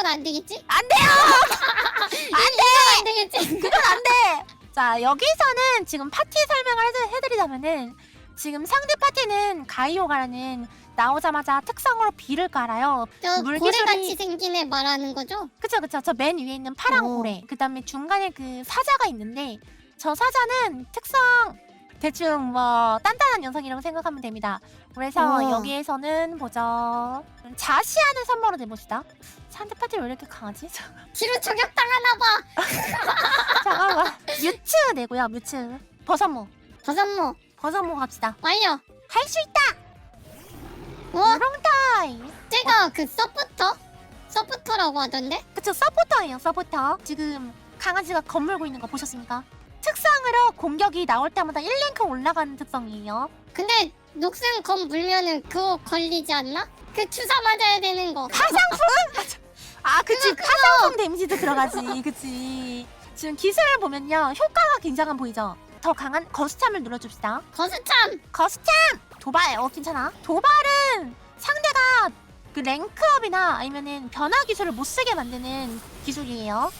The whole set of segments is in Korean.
이건 안 되겠지? 안 돼요. 안 되겠지? 그건 안 돼. 자 여기서는 지금 파티 설명을 해드- 해드리자면은 지금 상대 파티는 가이오가라는 나오자마자 특성으로 비를 깔아요. 저 물기술이- 고래같이 생긴 애 말하는 거죠? 그쵸 그쵸 저 맨 위에 있는 파랑 오. 고래 그 다음에 중간에 그 사자가 있는데 저 사자는 특성 대충 뭐 단단한 녀석이라고 생각하면 됩니다 그래서 우와. 여기에서는 보죠 자시안을 선물로 내봅시다 상대 파티 왜 이렇게 강하지? 뒤로 저격당하나 봐. 잠깐만 뮤츠 내고요 뮤츠 버섯모 버섯모 버섯모 갑시다 완료. 할 수 있다 어? 우롱타이 제가 그 서포터? 서포터라고 하던데? 그쵸 서포터예요 서포터 지금 강아지가 겁물고 있는 거 보셨습니까? 특성으로 공격이 나올 때마다 1랭크 올라가는 특성이에요 근데 녹슨 검 물면은 그거 걸리지 않나? 그 주사 맞아야 되는 거. 아 그치 그거, 그거. 파상풍 데미지도 들어가지 그치 지금 기술을 보면요 효과가 굉장한 보이죠? 더 강한 거스참을 눌러줍시다 거스참. 거스참! 도발 어 괜찮아 도발은 상대가 그 랭크업이나 아니면은 변화 기술을 못 쓰게 만드는 기술이에요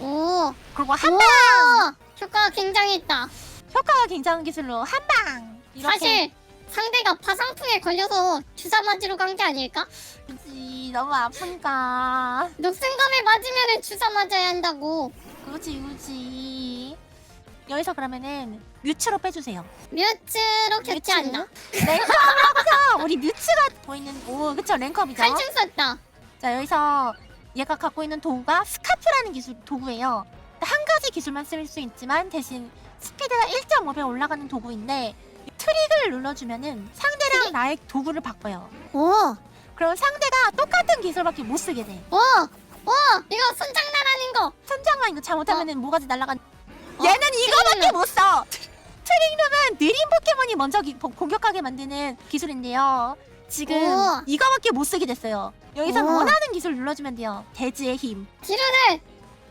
오. 그리고 한방 우와. 효과가 굉장했다. 효과가 굉장한 기술로 한 방 이렇게 사실 상대가 파상풍에 걸려서 주사 맞으러 간 게 아닐까? 그치 너무 아프니까 녹슨검에 맞으면 주사 맞아야 한다고. 그치 그치 여기서 그러면은 뮤츠로 빼주세요 뮤츠로 뮤츠. 않나? 랭크업을 하고서 우리 뮤츠가 보이는 오 그쵸 랭크업이죠 칼춤 썼다. 자 여기서 얘가 갖고 있는 도구가 스카프라는 기술 도구예요 한 가지 기술만 쓸 수 있지만 대신 스피드가 1.5배 올라가는 도구인데 트릭을 눌러주면은 상대랑 트릭? 나의 도구를 바꿔요 오. 그럼 상대가 똑같은 기술밖에 못 쓰게 돼 오. 오. 이거 손장난하는 거. 선장만 이거 잘못하면은 뭐가지 날라간 어? 얘는 이거밖에. 못 써. 트릭룸은 느린 포켓몬이 먼저 기- 보- 공격하게 만드는 기술인데요. 지금 오. 이거밖에 못 쓰게 됐어요. 여기선 오. 원하는 기술 눌러주면 돼요. 대지의 힘. 지루는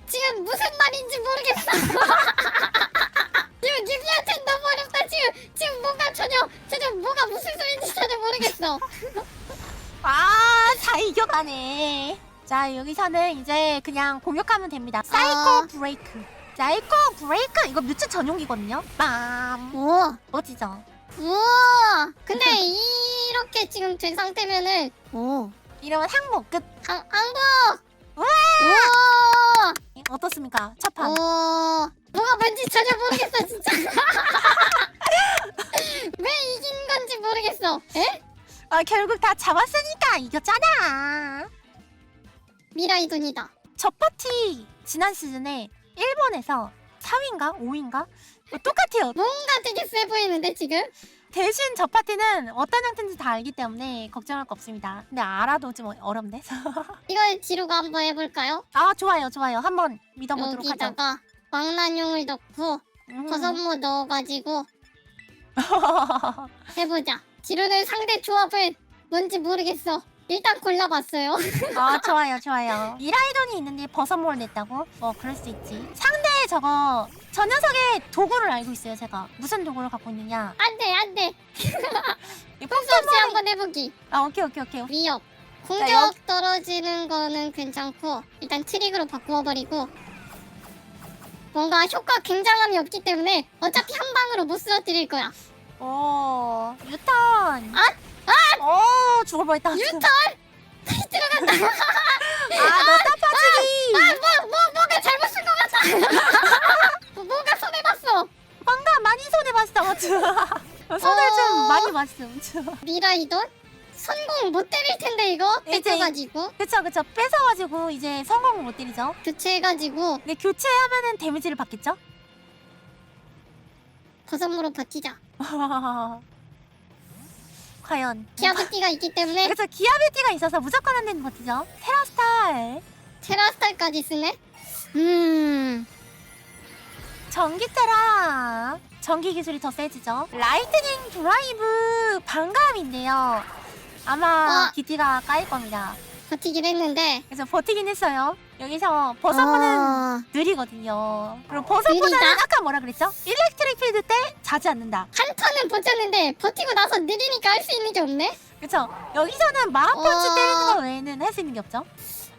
지금 무슨 말인지 모르겠어. 지금 뉴비한테 너무 어렵다. 지금 지금 뭔가 전혀 전혀 뭐가 무슨 소리인지 전혀 모르겠어. 아, 다 이겨가네. 자, 여기서는 이제 그냥 공격하면 됩니다. 사이코 아. 브레이크. 사이코 브레이크 이거 뮤츠 전용기거든요. 빰. 오. 멋지죠? 우와. 근데 이렇게 지금 된 상태면은 오. 이러면 항목 끝. 한 한국. 우와. 우와. 어떻습니까? 첫 판. 오. 뭐가 뭔지 전혀 모르겠어 진짜. 왜 이긴 건지 모르겠어. 에? 아, 결국 다 잡았으니까 이겼잖아. 미라이 돈이다. 저 파티 지난 시즌에 일본에서 4위인가 5위인가 뭐 똑같아요. 뭔가 되게 세 보이는데 지금? 대신 저 파티는 어떤 형태인지 다 알기 때문에 걱정할 거 없습니다. 근데 알아도 좀 어렵네. 이거 지루가 한번 해볼까요? 아 좋아요 좋아요 한번 믿어보도록 하죠. 여기다가 망나뇽을 넣고 음. 버섯모 넣어가지고 해보자. 지루는 상대 조합을 뭔지 모르겠어. 일단 골라봤어요. 아 좋아요 좋아요. 이라이돈이 있는데 버섯몰 냈다고? 어 그럴 수 있지. 상대 저거 저 녀석의 도구를 알고 있어요 제가. 무슨 도구를 갖고 있느냐. 안돼 안돼. 이 뽕수 없이 포켓몬이- 한번 해보기. 아 오케이 오케이 오케이. 위협. 자, 공격 여기- 떨어지는 거는 괜찮고 일단 트릭으로 바꾸어버리고 뭔가 효과 굉장함이 없기 때문에 어차피 한 방으로 못 쓰러뜨릴 거야. 오 유턴. 아! 오 죽을 뻔했다. 유턴! 다시 들어간다. 아 넣다 빠지기. 아, 뭐, 뭐, 뭔가 잘못 쓴 것 같아. 뭐, 뭔가 손해봤어. 뭔가 많이 손해 봤어. 손을 좀 어. 많이 봤음. 미라이돈? 성공 못 때릴 텐데, 이거? 이제- 뺏겨가지고. 그쵸 그쵸 뺏어가지고 이제 성공을 못 때리죠. 교체해가지고, 근데 교체하면은 데미지를 받겠죠? 버섯무로 버티자. 과연 기아브티가 있기 때문에 그쵸 기아빌티가 있어서 무조건 안 되는 버티죠. 테라스탈 테라스탈까지 쓰네? 음, 전기 테라 전기 기술이 더 세지죠. 라이트닝 드라이브 반감인데요. 아마 어. 기티가 까일 겁니다. 버티긴 했는데. 그래서 버티긴 했어요. 여기서 버섯보는 어, 느리거든요. 그리고 버섯보다는 느리다? 아까 뭐라 그랬죠? 일렉트릭 필드 때 자지 않는다. 한 턴은 버텼는데, 버티고 나서 느리니까 할 수 있는 게 없네? 그쵸? 여기서는 마법 펀치 어. 때리는 거 외에는 할 수 있는 게 없죠?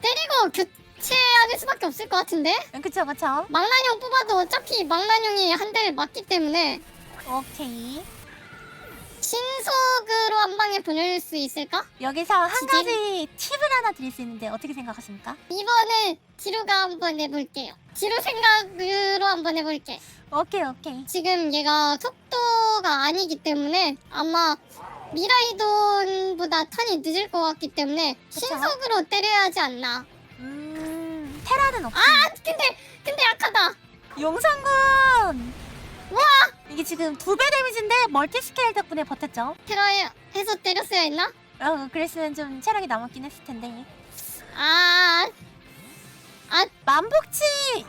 때리고 교체하는 수밖에 없을 것 같은데? 음, 그쵸 그쵸 망나뇽 뽑아도 어차피 망나뇽이 한 대를 맞기 때문에 오케이 신속으로 한 방에 보낼 수 있을까? 여기서 한 지진? 가지 팁을 하나 드릴 수 있는데 어떻게 생각하십니까? 이번에 지루가 한번 해볼게요. 지루 생각으로 한번 해볼게. 오케이 오케이 지금 얘가 속도가 아니기 때문에 아마 미라이돈보다 턴이 늦을 것 같기 때문에 그쵸? 신속으로 때려야 하지 않나. 음 테라는 없지 아 근데 근데 약하다. 용상군 와 이게 지금 두 배 데미지인데 멀티 스케일 덕분에 버텼죠 테라에 해서 때렸어야 했나? 어 그랬으면 좀 체력이 남았긴 했을 텐데 아 만복치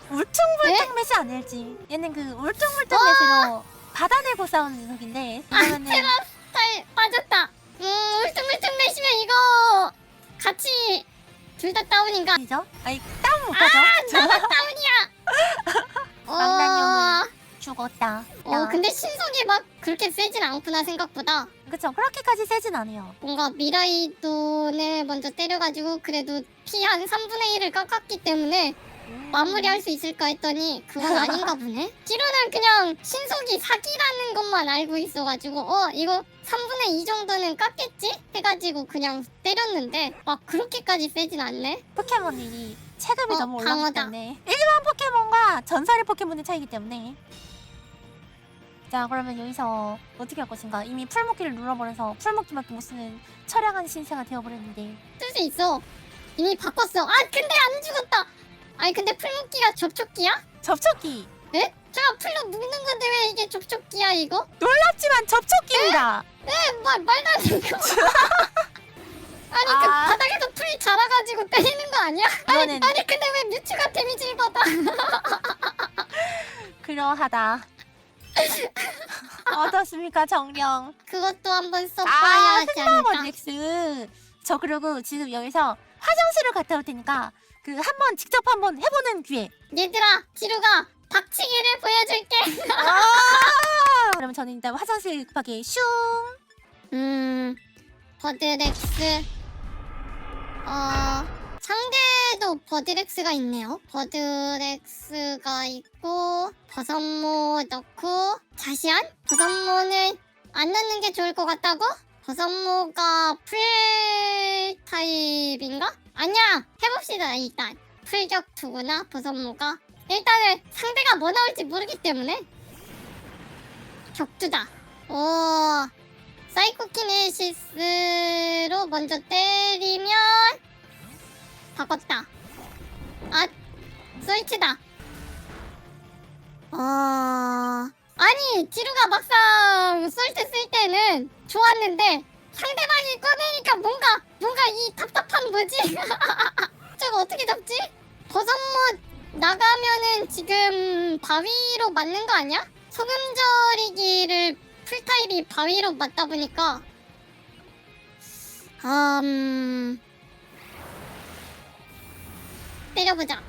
울퉁불퉁 네? 매시 아닐지 얘는 그 울퉁불퉁 매시로 받아내고 싸우는 녀석인데 아, 그러면은 테라 스타일 빠졌다. 음 울퉁불퉁 내시면 이거 같이 둘 다 다운인가? 아니죠? 아니 다운 못 가죠? 나가 다운이야. 어, 죽었다 어 근데 신속이 막 그렇게 세진 않구나 생각보다. 그쵸 그렇게까지 세진 않아요 뭔가 미라이돈을 먼저 때려가지고 그래도 피 한 3분의 1을 깎았기 때문에 마무리할 수 있을까 했더니 그건 아닌가 보네. 지루는 그냥 신속이 사기라는 것만 알고 있어가지고 어 이거 3분의 2 정도는 깎겠지? 해가지고 그냥 때렸는데 막 그렇게까지 세진 않네. 포켓몬이 체급이 어, 너무 올라가기 강하다. 때문에 일반 포켓몬과 전설의 포켓몬의 차이기 때문에 자 그러면 여기서 어떻게 할 것인가 이미 풀먹기를 눌러버려서 풀먹기밖에 못 쓰는 처량한 신세가 되어버렸는데 쓸 수 있어. 이미 바꿨어. 아 근데 안 죽었다. 아니 근데 풀묶기가 접촉기야? 접촉기 에? 제가 풀로 묶는 건데 왜 이게 접촉기야 이거? 놀랍지만 접촉기입니다 에? 말, 말도 안 되는 거. 아니 그 아. 바닥에서 풀이 자라가지고 때리는 거 아니야? 아니, 이거는- 아니 근데 왜 뮤츠가 데미지를 받아? 그러하다 어떻습니까 정령 그것도 한번 써봐야 아 하지 않을까? 흑마버넥스 저 그리고 지금 여기서 화장실을 갔다 올 테니까 그 한번 직접 한번 해보는 기회 얘들아 지루가 박치기를 보여줄게. 아! 그러면 저는 일단 화장실 급하게 슝 음 버드렉스 어 상대도 버드렉스가 있네요. 버드렉스가 있고 버섯모 넣고 자시안 버섯모는 안 넣는 게 좋을 것 같다고? 버섯모가 풀 타입인가? 아니야 해봅시다 일단 풀격 투구나 버섯모가 일단은 상대가 뭐 나올지 모르기 때문에 격투다. 오 사이코키네시스로 먼저 때리면 바꿨다. 아, 스위치다. 어, 아니 지루가 막상 솔트 쓸 때는 좋았는데 상대방이 꺼내니까 뭔가 뭔가 이 답답한 뭐지? 저거 어떻게 잡지? 버섯못 나가면은 지금 바위로 맞는 거 아니야? 소금절이기를 풀타입이 바위로 맞다 보니까 음 때려보자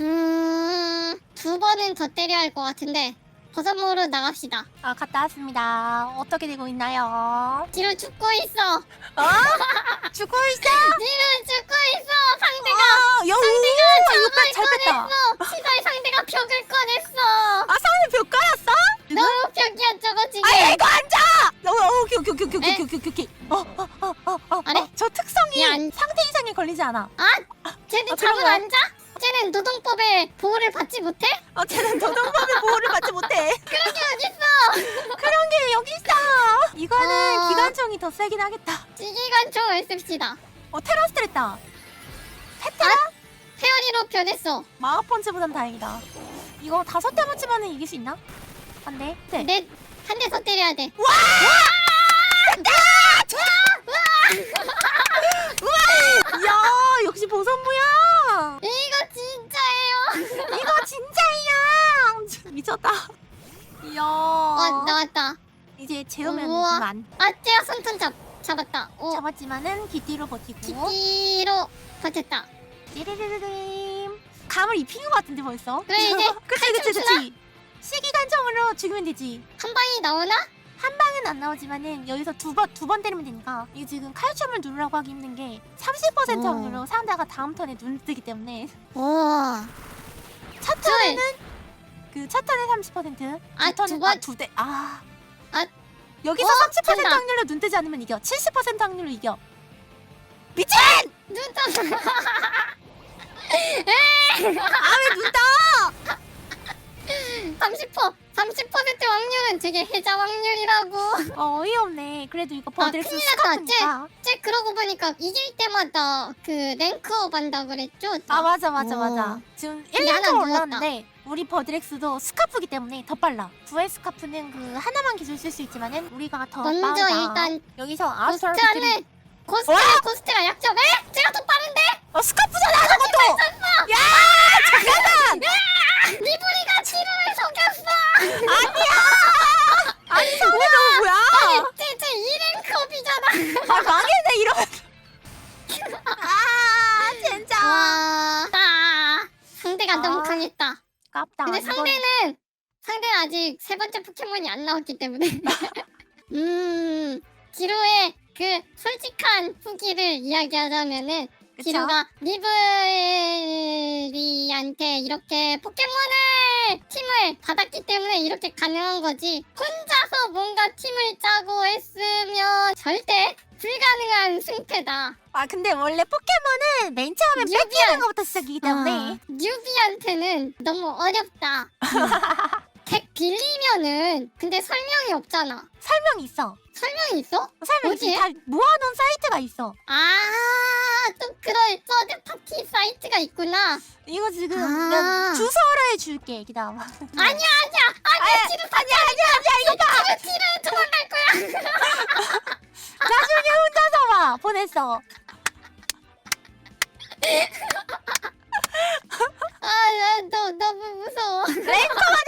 음 두 번은 더 때려야 할 것 같은데 버섯모로 나갑시다 아, 갔다 왔습니다. 어떻게 되고 있나요? 뒤로 죽고 있어 어? 죽고 있어? 뒤로 죽고 있어 상대가 아, 야, 오, 이거 잘 뺐다. 꺼냈어 시발 상대가 벽을 꺼냈어 아, 상대 벽 깔았어? 너무 벽이야 저거 지금 아, 이거 앉아! 어, 어, 오케이, 오케이, 오케이, 오케이, 에? 오케이, 오케이, 오케이. 어, 어, 어, 어, 어. 어, 저 특성이 야, 안- 상태 이상에 걸리지 않아. 아 쟤는 아, 그런 거야? 안 자? 쟤는 노동법에 보호를 받지 못해? 어, 쟤는 노동법의 보호를 받지 못해. 그런 게 어딨어 그런 게 여기 있어. 이거는 어. 기관총이 더 세긴 하겠다. 지기관 총을 씁시다 어, 테라스트랬다. 페테라? 페어리로 변했어 마우펀치보단 다행이다. 이거 다섯 대 맞추면 이길 수 있나? 안 돼. 네. 넷 한 대더 때려야 돼 야, 역시 보선무야. 이거 진짜예요 이거 진짜야. 미쳤다. 이야. 어 나왔다 이제 우와. 그만. 아 쟤가 손톱 잡, 잡았다 오 잡았지만은 기띠로 버티고. 기기로 버텼다 띠리리리림. 감을 입힌 것 같은데 벌써. 그래, 이제 그치 그치? 그치. 시기관총으로 죽이면 되지. 한 방이 나오나? 한 방은 안 나오지만은 여기서 두 번 두 번 때리면 되니까 이게 지금 칼춤을 누르라고 하기 힘든 게 30% 어. 확률로 상대가 다음 턴에 눈 뜨기 때문에 우와. 첫 저희 턴에는 그 첫 턴에 30%, 아, 두 턴에 두 번- 아, 두 대. 아. 아. 여기서 어, 30% 된다. 확률로 눈 뜨지 않으면 이겨. 70% 확률로 이겨. 미친! 눈 떴어. 아 왜 눈 떠? 30% 30% 확률은 되게 해자 확률이라고. 어, 어이없네. 그래도 이거 버드렉스 큰일 났다, 스카프니까. 쟤 그러고 보니까 이길 때마다 그 랭크업 한다 그랬죠? 아 맞아 맞아 오. 맞아. 지금 근데 하나 1랭크 늘었다. 올랐는데 우리 버드렉스도 스카프기 때문에 더 빨라. 부의 스카프는 그 하나만 기술 쓸 수 있지만은 우리가 더 먼저 빠르다. 일단 여기서 아스트라 비트를 고스트는 고스트가 고스트가 약점. 에? 제가 더 빠른데? 어 스카프잖아 저것도. 야 잠깐만. 리브리가 치료를 속였어. 아니 저거 저거 뭐야? 쟤쟤 2랭크업이잖아. 아 망했네 이러면. 아 진짜. 와. 나 상대가 아. 너무 강했다. 깝다. 근데 이건- 상대는 상대는 아직 세 번째 포켓몬이 안 나왔기 때문에 음 기로의 그 솔직한 후기를 이야기하자면은 그쵸? 기로가 리브리한테 이렇게 포켓몬을 팀을 받았기 때문에 이렇게 가능한 거지 혼자서 뭔가 팀을 짜고 했으면 절대 불가능한 승패다 아 근데 원래 포켓몬은 맨 처음에. 뺏기는 것부터 시작이기 때문에 아, 뉴비한테는 너무 어렵다. 덱 빌리면은 근데 설명이 없잖아. 설명이 있어. 설명이 있어? 설명이 어디에? 다 모아놓은 사이트가 있어. 아, 또 서드 파티 사이트가 있구나. 이거 지금 아. 내가 주소로 해줄게 기다려. 아니야, 아니야, 아니야, 지루 아니야 아니야 아니야 이거 봐. 지루, 지루 도망갈 거야. 나중에 혼자서 봐 보냈어. 아, 나 너, 너무 무서워. 랭커가